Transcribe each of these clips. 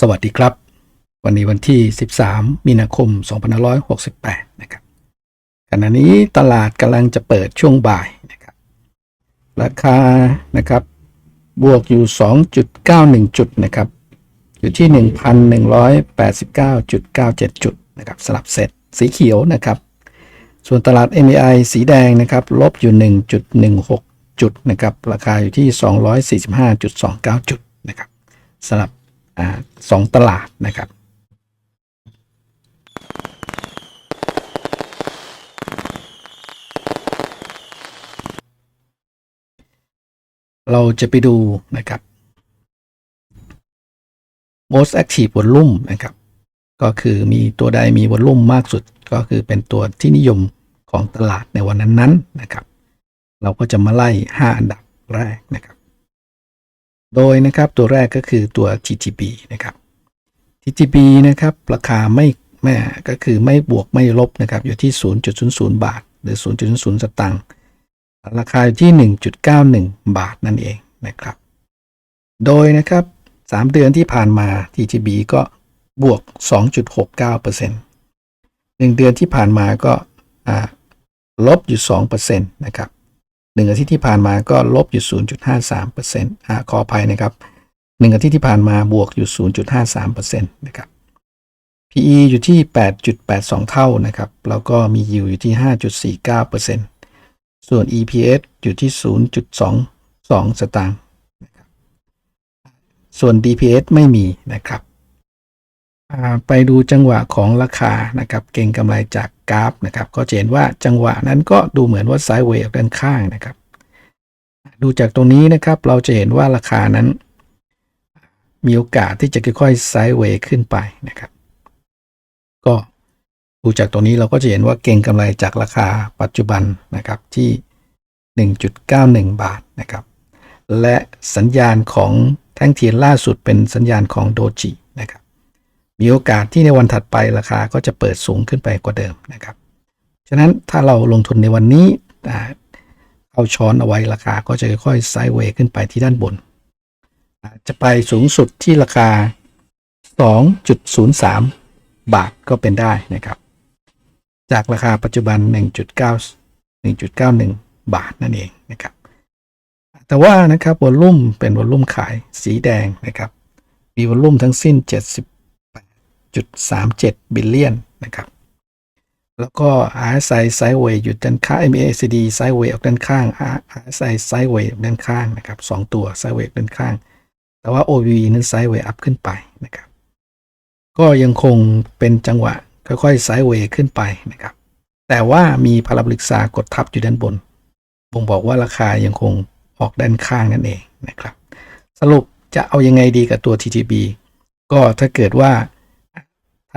สวัสดีครับ วันนี้วันที่ 13 มีนาคม 2568 นะครับขณะนี้ตลาดกำลังจะเปิดช่วงบ่ายนะครับ ราคานะครับ บวกอยู่ 2.91 จุดนะครับ อยู่ที่ 1,189.97 จุดนะครับสลับเซตสีเขียวนะครับ ส่วนตลาด MAI สีแดงนะครับ ลบอยู่ 1.16 จุดนะครับ ราคาอยู่ที่ 245.29 จุดนะครับสลับ สองตลาดนะครับเราจะไปดูนะครับ most active volume นะครับ ก็คือมีตัวใดมีวอลลุ่มมากสุด ก็คือเป็นตัวที่นิยมของตลาดในวันนั้นๆนะครับ เราก็จะมาไล่ 5 อันดับแรกนะครับ โดยนะครับตัวแรกก็คือตัว TTB นะครับ TTB นะครับราคาไม่แม่ก็คือไม่บวกไม่ลบนะครับอยู่ที่ 0.00 บาท หรือ 0.00 สตางค์ราคาอยู่ที่ 1.91 บาทนั่นเองนะครับ โดยนะครับ 3 เดือนที่ผ่านมา TTB ก็บวก 2.69% 1 เดือนที่ผ่านมาก็อ่าลบอยู่2%นะครับ หนึ่งอาทิตย์ที่ผ่านมาก็ลบอยู่0.53%อ่าขออภัยนะครับหนึ่งอาทิตย์ที่ผ่านมาบวกอยู่ 0.53%นะครับ PE อยู่ที่ 8.82 เท่านะครับ แล้วก็มี yield อยู่ที่ 5.49%ส่วน EPS อยู่ที่ 0.22 สตางค์นะครับ ส่วน DPS ไม่มีนะครับ ไปดูจังหวะของราคานะครับ เก่งกำไรจาก กราฟนะครับ ก็จะเห็นว่าจังหวะนั้นก็ดูเหมือนว่าไซด์เวย์ด้านข้างนะครับ ดูจากตรงนี้นะครับเราจะเห็นว่าราคานั้น มีโอกาสที่จะค่อยๆไซด์เวย์ขึ้นไปนะครับ ก็ดูจากตรงนี้เราก็จะเห็นว่าเก่งกำไรจากราคาปัจจุบันนะครับที่ 1.91 บาทนะครับ และสัญญาณของแท่งเทียนล่าสุดเป็นสัญญาณของโดจินะครับ มีโอกาสที่ในวันถัดไปราคาก็จะเปิดสูงขึ้นไปกว่าเดิมนะครับ ฉะนั้นถ้าเราลงทุนในวันนี้อ่าเอาช้อนเอาไว้ราคาก็จะค่อยๆไซด์เวย์ขึ้นไปที่ด้านบน จะไปสูงสุดที่ราคา 2.03 บาทก็เป็นได้นะครับ จากราคาปัจจุบัน 1.9 1.91 บาทนั่นเองนะครับ แต่ว่านะครับวอลลุ่มเป็นวอลลุ่มขายสีแดงนะครับ มีวอลลุ่มทั้งสิ้น 78.37 บิลเลียนนะครับ แล้วก็ RSI ไซด์เวย์อยู่ด้านข้าง MACD ไซด์เวย์ออกด้านข้าง RSI ไซด์เวย์ออกด้านข้างนะครับสองตัวไซด์เวย์ด้านข้าง แต่ว่า OV นั้นไซด์เวย์อัพขึ้นไปนะครับ ก็ยังคงเป็นจังหวะค่อยๆไซด์เวย์ขึ้นไปนะครับ แต่ว่ามีพาราบลิกซากดทับอยู่ด้านบนบ่งบอกว่าราคายังคงออกด้านข้างนั่นเองนะครับ สรุปจะเอายังไงดีกับตัว TTB ก็ถ้าเกิดว่า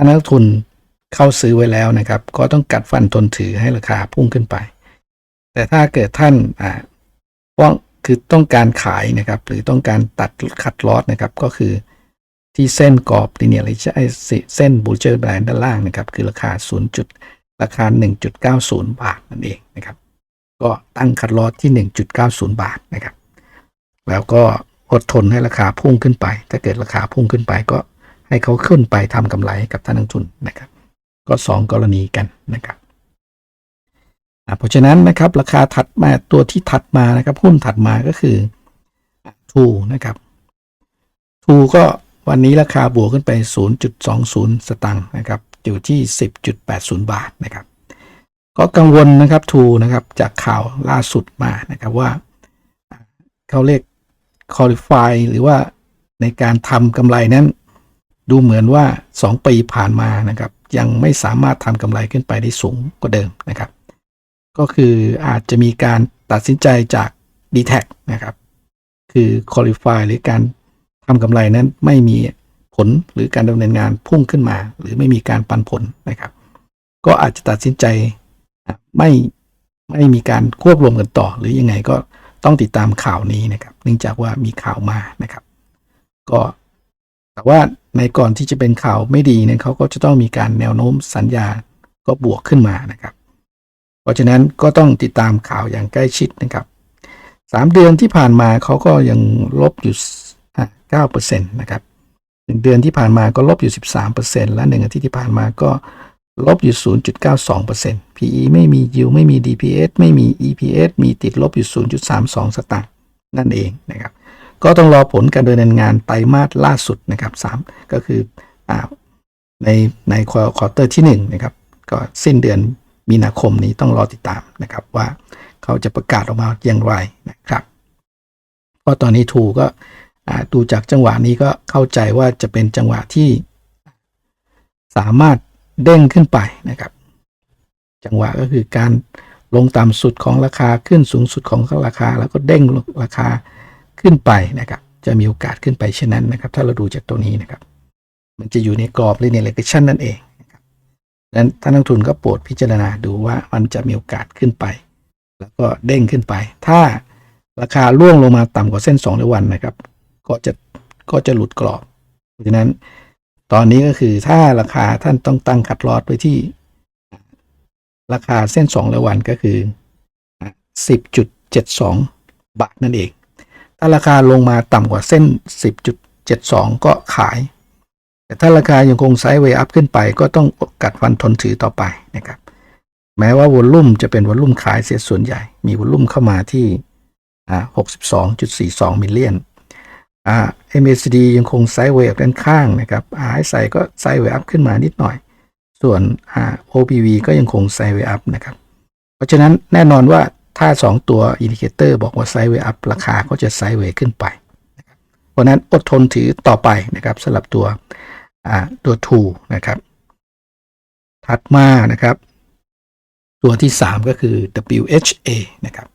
ถ้านักทุนเข้าซื้อไว้แล้วนะครับ ก็ต้องกัดฟันทนถือให้ราคาพุ่งขึ้นไป แต่ถ้าเกิดท่านอ่าว่าคือต้องการขายนะครับ หรือต้องการตัดคัดลอสนะครับ ก็คือที่เส้นกรอบลิเนียร์เส้นบูเจอร์แบรนด์ด้านล่างนะครับ คือราคา 0 จุด ราคา 1.90 บาทนั่นเองนะครับ ก็ตั้งคัดลอสที่ 1.90 บาทนะครับ แล้วก็อดทนให้ราคาพุ่งขึ้นไป ถ้าเกิดราคาพุ่งขึ้นไปก็ ให้เขาขึ้นไปทำกำไรกับท่านนักทุนนะครับ ก็ 2 กรณีกันนะครับเพราะฉะนั้นนะครับราคาถัดมาตัวที่ถัดมานะครับหุ้นถัดมาก็คือทูนะครับทูก็วันนี้ราคาบวกขึ้นไป 0.20 สตังค์นะครับอยู่ที่ 10.80 บาทนะครับ ก็กังวลนะครับทูนะครับจากข่าวล่าสุดมานะครับว่าเขาเรียก qualify หรือว่าในการทำกำไรนั้น ดูเหมือนว่า 2 ปีผ่านมานะครับ ยังไม่สามารถทำกำไรขึ้นไปได้สูงกว่าเดิมนะครับ ก็คืออาจจะมีการตัดสินใจจาก d t แทนะครับ คือ qualify หรือการทำกำไรนั้นไม่มีผลหรือการดำเนินงานพุ่งขึ้นมา หรือไม่มีการปันผลนะครับ ก็อาจจะตัดสินใจไม่ไม่มีการควบรวมกันต่อ หรือยังไงก็ต้องติดตามข่าวนี้นะครับ เนื่องจากว่ามีข่าวมานะครับ ก็ แต่ว่าในก่อนที่จะเป็นข่าวไม่ดีเนี่ยเขาก็จะต้องมีการแนวโน้มสัญญาก็บวกขึ้นมานะครับ เพราะฉะนั้นก็ต้องติดตามข่าวอย่างใกล้ชิดนะครับสามเดือนที่ผ่านมาเขาก็ยังลบอยู่เก้าเปอร์เซ็นต์นะครับหนึ่งเดือนที่ผ่านมาก็ลบอยู่13%และหนึ่งอาทิตย์ที่ผ่านมาก็ลบอยู่0.92% PE ไม่มี yield ไม่มี DPS ไม่มี EPS มีติดลบอยู่0.32สตางค์นั่นเองนะครับ ก็ต้องรอผลการดำเนินงานไตรมาสล่าสุดนะครับ3ก็คืออในในควอเตอร์ที่1นะครับก็สิ้นเดือนมีนาคมนี้ต้องรอติดตามนะครับว่าเขาจะประกาศออกมาอย่างไรนะครับเพราะตอนนี้ทูก็ดูจากจังหวะนี้ก็เข้าใจว่าจะเป็นจังหวะที่ สามารถเด้งขึ้นไปนะครับ จังหวะก็คือการลงต่ำสุดของราคาขึ้นสูงสุดของราคา แล้วก็เด้งราคา ขึ้นไปนะครับ จะมีโอกาสขึ้นไปเช่นนั้นนะครับ ถ้าเราดูจากตัวนี้นะครับ มันจะอยู่ในกรอบหรือในเลกชันนั่นเองนะครับดังนั้นท่านนักทุนก็โปรดพิจารณาดูว่ามันจะมีโอกาสขึ้นไป แล้วก็เด้งขึ้นไป ถ้าราคาล่วงลงมาต่ำกว่าเส้น2ร้อยวันนะครับ ก็จะก็จะหลุดกรอบเพราะฉะนั้นตอนนี้ก็คือถ้าราคาท่านต้องตั้งคัดลอตไว้ที่ ราคาเส้น2ร้อยวันก็คือ 10.72 บาทนั่นเอง ถ้าราคาลงมาต่ำกว่าเส้น 10.72 ก็ขาย แต่ถ้าราคายังคงไซด์เวย์อัพขึ้นไปก็ต้องกัดฟันทนถือต่อไปนะครับแม้ว่าวอลลุ่มจะเป็นวอลลุ่มขายเสียส่วนใหญ่ มีวอลลุ่มเข้ามาที่อ่า62.42 มิลเลียนอ่า MACD ยังคงไซด์เวย์ด้านข้างนะครับ RSI ก็ไซด์เวย์อัพขึ้นมานิดหน่อย ส่วนอ่า OPV ก็ยังคงไซด์เวย์อัพนะครับ เพราะฉะนั้นแน่นอนว่า ถ้า 2 ตัวอินดิเคเตอร์บอกว่าไซด์เวย์อัพราคาก็จะไซด์เวย์ขึ้นไป เพราะนั้นอดทนถือต่อไปนะครับสำหรับตัวตัว2นะครับ ถัดมานะครับ ตัวที่ 3 ก็คือ WHA นะครับ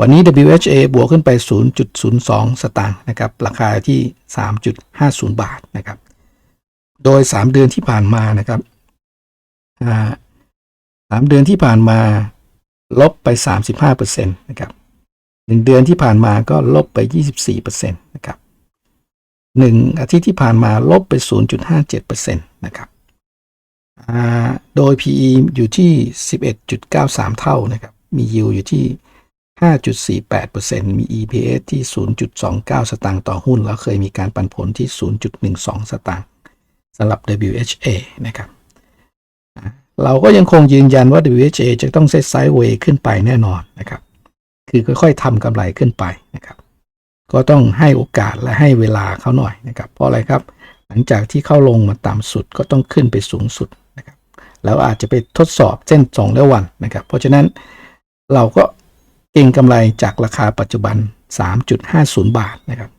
วันนี้ WHA บวกขึ้นไป 0.02 สตางค์นะครับ ราคาที่ 3.50 บาทนะครับ โดย 3 เดือนที่ผ่านมานะครับสามเดือนที่ผ่านมา ลบไป 35%นะครับหนึ่งเดือนที่ผ่านมาก็ลบไป 24%นะครับหนึ่งอาทิตย์ที่ผ่านมาลบไป 0.57%นะครับโดย PE อยู่ที่ 11.93 เท่านะครับ มี yield อยู่ที่ 5.48%มี EPS ที่ 0.29 สตางค์ต่อหุ้น แล้วเคยมีการปันผลที่ 0.12 สตางค์สำหรับ WHA นะครับ เราก็ยังคงยืนยันว่า WHA จะต้องเซตไซด์เวย์ขึ้นไปแน่นอนนะครับ คือค่อยๆทำกำไรขึ้นไปนะครับ ก็ต้องให้โอกาสและให้เวลาเขาหน่อยนะครับ เพราะอะไรครับ หลังจากที่เข้าลงมาต่ำสุดก็ต้องขึ้นไปสูงสุดนะครับ แล้วอาจจะไปทดสอบเส้น2แล้ววันนะครับ เพราะฉะนั้นเราก็เก็งกำไรจากราคาปัจจุบัน 3.50 บาทนะครับ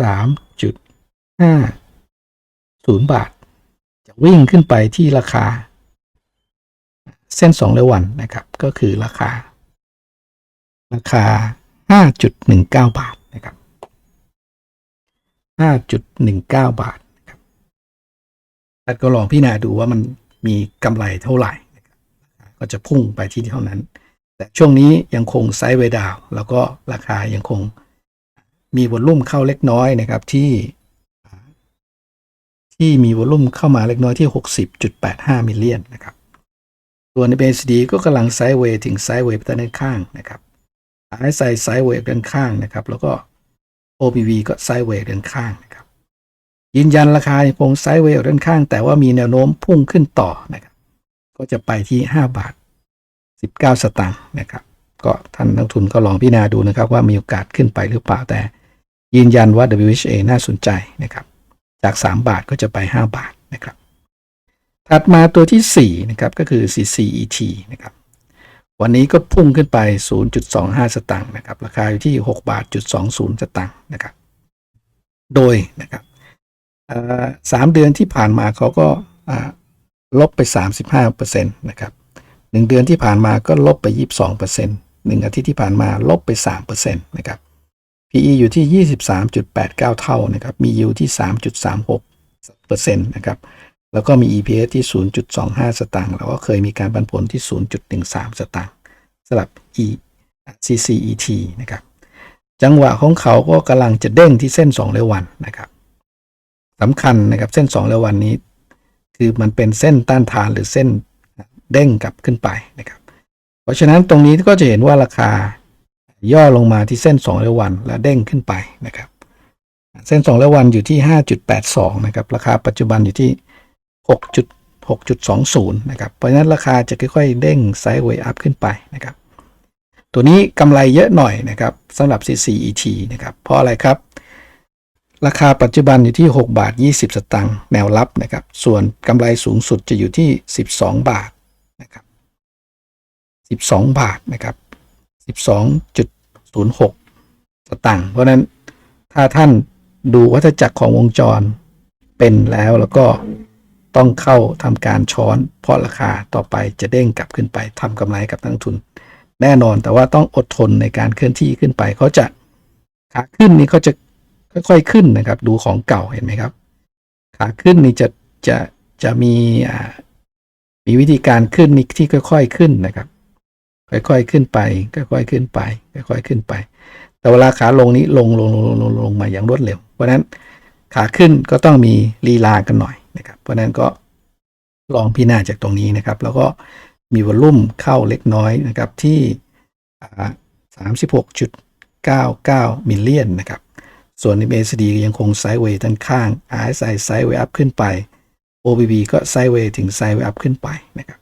3.50 บาท วิ่งขึ้นไปที่ราคา เส้น2แล้ววันนะครับ ก็คือราคา ราคา 5.19 บาทนะครับ 5.19 บาทนะครับท่านก็ลองพิจารณาดูว่ามันมีกำไรเท่าไหร่นะครับก็จะพุ่งไปที่เท่านั้น แต่ช่วงนี้ยังคงไซด์เวดาว แล้วก็ราคายังคงมีวอลุ่มเข้าเล็กน้อยนะครับที่ ที่มีวอลุ่มเข้ามาเล็กน้อยที่ 60.85 มิลเลียนนะครับส่วนใน BSD ก็กำลังไซด์เวย์ถึงไซด์เวย์ไปด้านข้างนะครับ RSI ไซด์เวย์ด้านข้างนะครับ แล้วก็ OPV ก็ไซด์เวย์ด้านข้างนะครับยืนยันราคาคงไซด์เวย์ด้านข้าง แต่ว่ามีแนวโน้มพุ่งขึ้นต่อนะครับ ก็จะไปที่ 5 บาท 19 สตางค์นะครับ ก็ท่านนักทุนก็ลองพิจารณาดูนะครับ ว่ามีโอกาสขึ้นไปหรือเปล่าแต่ ยืนยันว่า WHA น่าสนใจนะครับ จาก 3 บาทก็จะไป 5 บาทนะครับ ถัดมาตัวที่4นะครับก็คือ CCET นะครับวันนี้ก็พุ่งขึ้นไป 0.25 สตางค์นะครับราคาอยู่ที่ 6 บาทจุด20 สตางค์นะครับ โดยนะครับสามเดือนที่ผ่านมาเขาก็ลบไป 35%นะครับหนึ่งเดือนที่ผ่านมาก็ลบไป 22%หนึ่งอาทิตย์ที่ผ่านมาลบไป3%นะครับ PE อยู่ที่ 23.89 เท่านะครับ มี yield ที่ 3.36%นะครับ แล้วก็มี EPS ที่ 0.25 สตางค์ แล้วก็เคยมีการปันผลที่ 0.13 สตางค์สำหรับ E CCET นะครับ จังหวะของเขาก็กำลังจะเด้งที่เส้น 2 เรยววันนะครับสำคัญนะครับ เส้น 2 เรยววันนี้ คือมันเป็นเส้นต้านทานหรือเส้นเด้งกลับขึ้นไปนะครับ เพราะฉะนั้นตรงนี้ก็จะเห็นว่าราคา ย่อลงมาที่เส้น2เรยววัน แล้วเด้งขึ้นไปนะครับ เส้น200วันอยู่ที่ 5.82 นะครับ ราคาปัจจุบันอยู่ที่ 6.6.20 นะครับ เพราะฉะนั้นราคาจะค่อยๆ เด้งไซด์เวย์อัพขึ้นไปนะครับ ตัวนี้กำไรเยอะหน่อยนะครับสำหรับ CCET นะครับ เพราะอะไรครับ ราคาปัจจุบันอยู่ที่ 6 บาท 20 สตางค์แนวรับนะครับ ส่วนกำไรสูงสุดจะอยู่ที่ 12 บาทนะครับ 12 บาทนะครับ 12.06 สตางค์เพราะนั้นถ้าท่านดูวัฏจักรของวงจรเป็นแล้วแล้วก็ต้องเข้าทำการช้อนเพราะราคาต่อไปจะเด้งกลับขึ้นไปทำกำไรกับนักลงทุน แน่นอนแต่ว่าต้องอดทนในการเคลื่อนที่ขึ้นไปเขาจะขาขึ้นนี่เขาจะค่อยๆขึ้นนะครับ ดูของเก่าเห็นไหมครับ ขาขึ้นนี่จะจะจะมีมีวิธีการขึ้นนี่ที่ค่อย ๆ ขึ้นนะครับ ค่อยๆขึ้นไปค่อยๆขึ้นไปค่อยๆขึ้นไป แต่เวลาขาลงนี้ลงลงลงลงลงลงมาอย่างรวดเร็ว เพราะนั้นขาขึ้นก็ต้องมีลีลากันหน่อยนะครับ เพราะนั้นก็ลองพิจารณาจากตรงนี้นะครับ แล้วก็มีวอลลุ่มเข้าเล็กน้อยนะครับที่สามสิบหกจุดเก้าเก้ามิลเลียนนะครับ ส่วน MACD ยังคงไซด์เวย์ด้านข้าง RSI ไซด์เวย์อัพขึ้นไป OBB ก็ไซด์เวย์ถึงไซด์เวย์อัพขึ้นไปนะครับ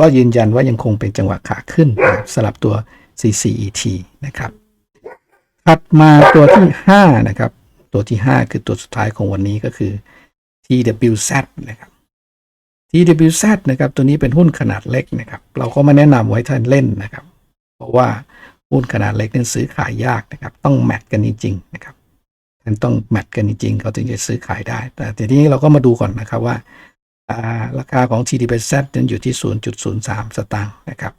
ก็ยืนยันว่ายังคงเป็นจังหวะขาขึ้นนะครับสลับตัว CCET นะครับถัดมาตัวที่ 5 นะครับ ตัวที่ 5 คือตัวสุดท้ายของวันนี้ก็คือ TWZ นะครับ TWZ นะครับ ตัวนี้เป็นหุ้นขนาดเล็กนะครับ เราก็มาแนะนำไว้ท่านเล่นนะครับ เพราะว่าหุ้นขนาดเล็กนั้นซื้อขายยากนะครับ ต้องแมทกันจริงๆนะครับท่านต้องแมทกันจริงๆเขาถึงจะซื้อขายได้ แต่ทีนี้เราก็มาดูก่อนนะครับว่า ราคาของ TDBZ นั้นอยู่ที่ 0.03 สตางค์นะครับ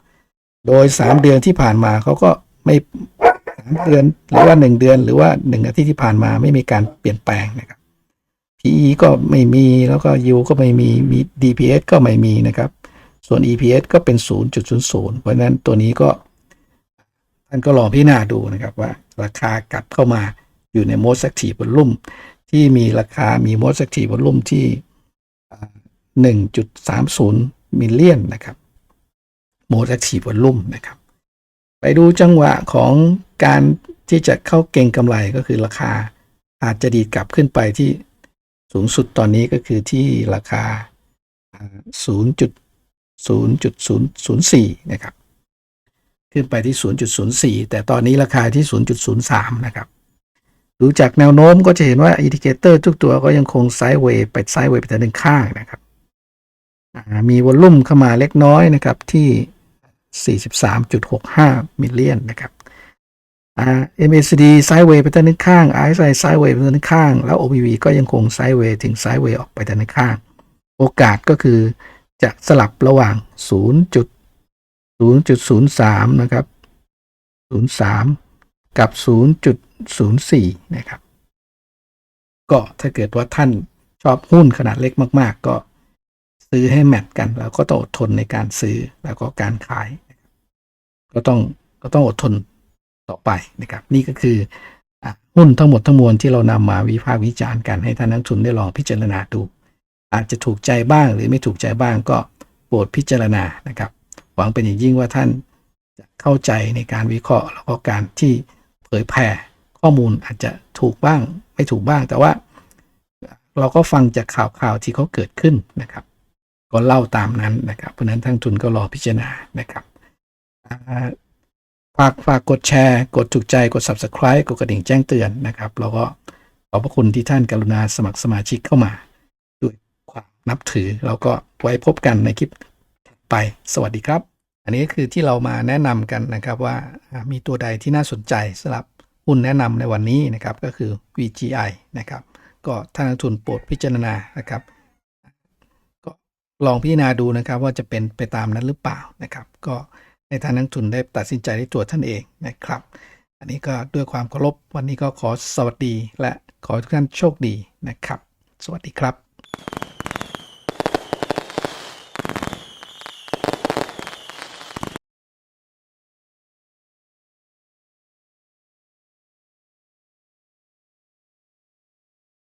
โดย 3 เดือนที่ผ่านมาเขาก็ไม่สามเดือนหรือว่า 1 เดือนหรือว่า 1 อาทิตย์ที่ผ่านมาไม่มีการเปลี่ยนแปลงนะครับ PE ก็ไม่มีแล้วก็ U ก็ไม่มีมี DPS ก็ไม่มีนะครับ ส่วน EPS ก็เป็น 0.00 เพราะฉะนั้นตัวนี้ก็ท่านก็ลองพิจารณาดูนะครับว่าราคากลับเข้ามาอยู่ใน most active volume ที่มีราคามี most active volume ที่ 1.30 มิลเลียนนะครับ most active volume นะครับ ไปดูจังหวะของการที่จะเข้าเก่งกำไรก็คือราคาอาจจะดีดกลับขึ้นไปที่สูงสุดตอนนี้ก็คือที่ราคา 0.0.004 นะครับ ขึ้นไปที่ 0.04 แต่ตอนนี้ราคาที่ 0.03 นะครับดูจากแนวโน้มก็จะเห็นว่าอินดิเคเตอร์ทุกตัวก็ยังคงไซด์เวย์ไปไซด์เวย์ไปทางด้านข้างนะครับ มีวอลลุ่มเข้ามาเล็กน้อยนะครับที่ 43.65 มิลเลียนนะครับ MACD ไซด์เวย์ไปด้านข้าง RSI ไซด์เวย์ไปด้านข้าง แล้ว OBV ก็ยังคงไซด์เวย์ถึงไซด์เวย์ออกไปด้านข้าง โอกาสก็คือจะสลับระหว่าง 0.0.03 นะครับ 03 กับ 0.04 นะครับ ก็ถ้าเกิดว่าท่านชอบหุ้นขนาดเล็กมาก ๆ ก็ ซื้อให้แมทกัน แล้วก็ต้องอดทนในการซื้อแล้วก็การขาย ก็ต้องก็ต้องอดทนต่อไปนะครับ นี่ก็คือหุ้นทั้งหมดทั้งมวลที่เรานำมาวิพากษ์วิจารณ์กันให้ท่านนักทุนได้ลองพิจารณาดู อาจจะถูกใจบ้างหรือไม่ถูกใจบ้างก็โปรดพิจารณานะครับ หวังเป็นอย่างยิ่งว่าท่านจะเข้าใจในการวิเคราะห์แล้วก็การที่เผยแผ่ข้อมูลอาจจะถูกบ้าง ไม่ถูกบ้างแต่ว่าเราก็ฟังจากข่าวข่าวที่เขาเกิดขึ้นนะครับ ก็เล่าตามนั้นนะครับ เพราะนั้นทั้งทุนก็รอพิจารณานะครับฝากฝากกดแชร์ กดถูกใจกด subscribe กดกระดิ่งแจ้งเตือนนะครับแล้วก็ขอบพระคุณที่ท่านกรุณาสมัครสมาชิกเข้ามาด้วยความนับถือแล้วก็ไว้พบกันในคลิปไปสวัสดีครับ อันนี้คือที่เรามาแนะนำกันนะครับว่ามีตัวใดที่น่าสนใจสำหรับหุ้นแนะนำในวันนี้นะครับก็คือ VGI นะครับก็ท่านนักทุนโปรดพิจารณานะครับ ลองพิจารณาดูนะครับ ว่าจะเป็นไปตามนั้นหรือเปล่านะครับ ก็ในทางนักทุนได้ตัดสินใจได้ตัวท่านเองนะครับ อันนี้ก็ด้วยความเคารพวันนี้ก็ขอสวัสดีและขอทุกท่านโชคดีนะครับ สวัสดีครับ